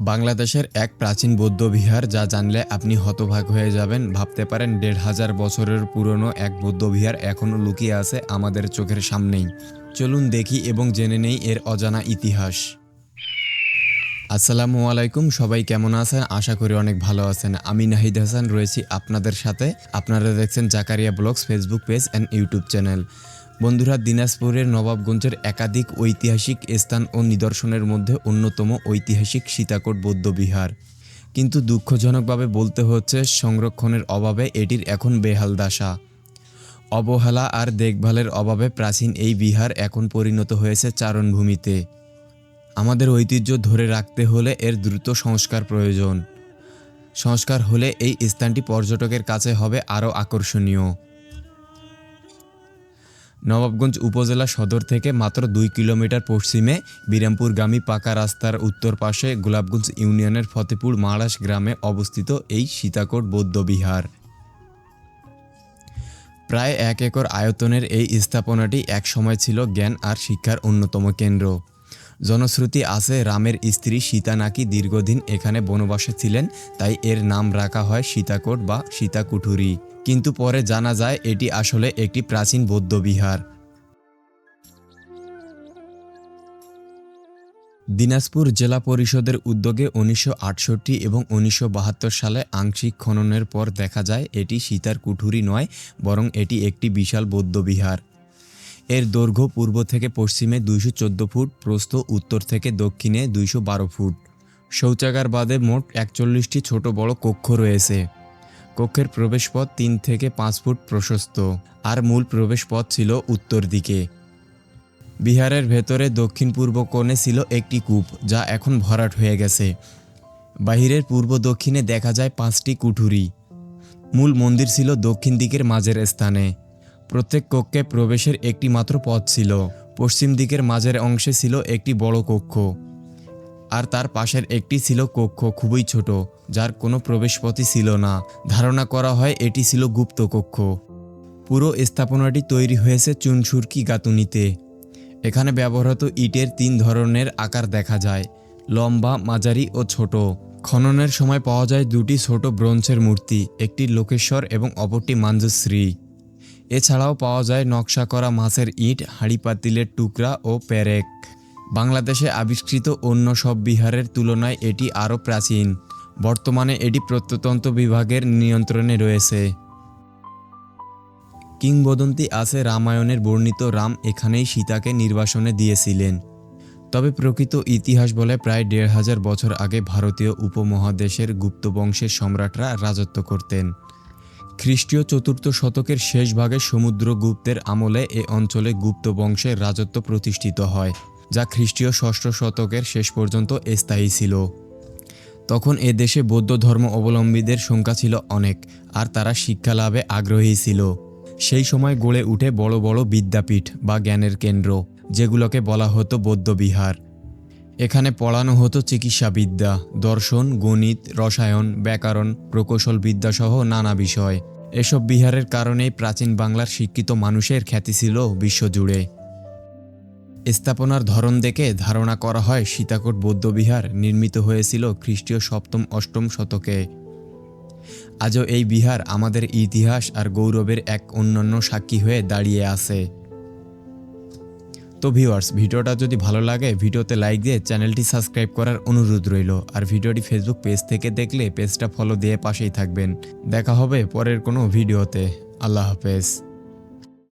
বাংলাদেশের এক প্রাচীন বৌদ্ধ বিহার যা জানলে আপনি হতভাগ হয়ে যাবেন। ভাবতে পারেন দেড় হাজার বছরের পুরনো এক বৌদ্ধ বিহার এখনও লুকিয়ে আছে আমাদের চোখের সামনেই। চলুন দেখি এবং জেনে নেই এর অজানা ইতিহাস। আসসালামু আলাইকুম, সবাই কেমন আছেন? আশা করি অনেক ভালো আছেন। আমি নাহিদ হাসান, রয়েছি আপনাদের সাথে। আপনারা দেখছেন Zakaria blogs Facebook page and YouTube channel. বন্ধুরা, দিনাজপুরের নবাবগঞ্জের একাধিক ঐতিহাসিক স্থান ও নিদর্শনের মধ্যে অন্যতম ঐতিহাসিক সীতাকোট বৌদ্ধবিহার। কিন্তু দুঃখজনকভাবে বলতে হচ্ছে, সংরক্ষণের অভাবে এটির এখন বেহাল দশা। অবহেলা আর দেখভালের অভাবে প্রাচীন এই বিহার এখন পরিণত হয়েছে চারণভূমিতে। আমাদের ঐতিহ্য ধরে রাখতে হলে এর দ্রুত সংস্কার প্রয়োজন। সংস্কার হলে এই স্থানটি পর্যটকের কাছে হবে আরও আকর্ষণীয়। নবাবগঞ্জ উপজেলা সদর থেকে মাত্র দুই কিলোমিটার পশ্চিমে বিরামপুরগামী পাকা রাস্তার উত্তর পাশে গোলাপগঞ্জ ইউনিয়নের ফতেপুর মাড়াস গ্রামে অবস্থিত এই সীতাকোট বৌদ্ধবিহার প্রায় এক একর আয়তনের এই স্থাপনাটি একসময় ছিল জ্ঞান আর শিক্ষার অন্যতম কেন্দ্র। জনশ্রুতি আছে, রামের স্ত্রী সীতা নাকি দীর্ঘদিন এখানে বনবাসে ছিলেন, তাই এর নাম রাখা হয় সীতাকোট বা সীতাকুঠুরি। কিন্তু পরে জানা যায় এটি আসলে একটি প্রাচীন বৌদ্ধ বিহার। দিনাজপুর জেলা পরিষদের উদ্যোগে উনিশশো আটষট্টি এবং উনিশশো বাহাত্তর সালে আংশিক খননের পর দেখা যায় এটি সীতার কুঠুরি নয়, বরং এটি একটি বিশাল বৌদ্ধবিহার এর দৈর্ঘ্য পূর্ব থেকে পশ্চিমে দুইশো চোদ্দ ফুট, প্রস্থ উত্তর থেকে দক্ষিণে দুইশো বারো ফুট। শৌচাগার বাদে মোট একচল্লিশটি ছোট বড় কক্ষ রয়েছে। কক্ষের প্রবেশপথ তিন থেকে পাঁচ ফুট প্রশস্ত আর মূল প্রবেশপথ ছিল উত্তর দিকে। বিহারের ভেতরে দক্ষিণ পূর্ব কোণে ছিল একটি কূপ, যা এখন ভরাট হয়ে গেছে। বাহিরের পূর্ব দক্ষিণে দেখা যায় পাঁচটি কুঠুরি। মূল মন্দির ছিল দক্ষিণ দিকের মাঝের স্থানে। প্রত্যেক কক্ষে প্রবেশের একটি মাত্র পথ ছিল। পশ্চিম দিকের মাঝের অংশে ছিল একটি বড় কক্ষ। আর তার পাশের একটি ছিল কক্ষ খুবই ছোট, যার কোনো প্রবেশপথই ছিল না। ধারণা করা হয় এটি ছিল গুপ্ত কক্ষ। পুরো স্থাপনাটি তৈরি হয়েছে চুনসুরকি গাঁথুনিতে। এখানে ব্যবহৃত ইটের তিন ধরনের আকার দেখা যায়, লম্বা, মাঝারি ও ছোট। খননের সময় পাওয়া যায় দুটি ছোট ব্রোঞ্জের মূর্তি, একটি লোকেশ্বর এবং অপরটি মাঞ্জুশ্রী। এছাড়াও পাওয়া যায় নকশা করা মাছের ইট, হাঁড়ি পাতিলের টুকরা ও প্যারেক বাংলাদেশে আবিষ্কৃত অন্য সব বিহারের তুলনায় এটি আরও প্রাচীন। বর্তমানে এটি প্রত্নতন্ত্র বিভাগের নিয়ন্ত্রণে রয়েছে। কিংবদন্তি আছে রামায়ণের বর্ণিত রাম এখানেই সীতাকে নির্বাসনে দিয়েছিলেন। তবে প্রকৃত ইতিহাস বলে প্রায় দেড় হাজার বছর আগে ভারতীয় উপমহাদেশের গুপ্ত বংশের সম্রাটরা রাজত্ব করতেন। খ্রিস্টীয় চতুর্থ শতকের শেষ ভাগে সমুদ্রগুপ্তের আমলে এ অঞ্চলে গুপ্ত বংশের রাজত্ব প্রতিষ্ঠিত হয়, যা খ্রিস্টীয় ষষ্ঠ শতকের শেষ পর্যন্ত স্থায়ী ছিল। তখন এ দেশে বৌদ্ধ ধর্ম অবলম্বীদের সংখ্যা ছিল অনেক, আর তারা শিক্ষা লাভে আগ্রহী ছিল। সেই সময় গড়ে উঠে বড় বড় বিদ্যাপীঠ বা জ্ঞানের কেন্দ্র, যেগুলোকে বলা হতো বৌদ্ধবিহার এখানে পড়ানো হতো চিকিৎসাবিদ্যা, দর্শন, গণিত, রসায়ন, ব্যাকরণ প্রকৌশল বিদ্যাসহ নানা বিষয়। এসব বিহারের কারণেই প্রাচীন বাংলার শিক্ষিত মানুষের খ্যাতি ছিল বিশ্বজুড়ে। স্থাপনার ধরন দেখে ধারণা করা হয় সীতাকোট বৌদ্ধবিহার নির্মিত হয়েছিল খ্রিস্টীয় সপ্তম অষ্টম শতকে। আজও এই বিহার আমাদের ইতিহাস আর গৌরবের এক অন্যান্য সাক্ষী হয়ে দাঁড়িয়ে আছে। তো ভিউয়ার্স ভিডিওটা যদি ভালো লাগে, ভিডিওতে লাইক দিয়ে চ্যানেলটি সাবস্ক্রাইব করার অনুরোধ রইল। আর ভিডিওটি ফেসবুক পেজ থেকে দেখলে পেজটা ফলো দিয়ে পাশেই থাকবেন। দেখা হবে পরের কোনো ভিডিওতে আল্লাহ হাফেজ।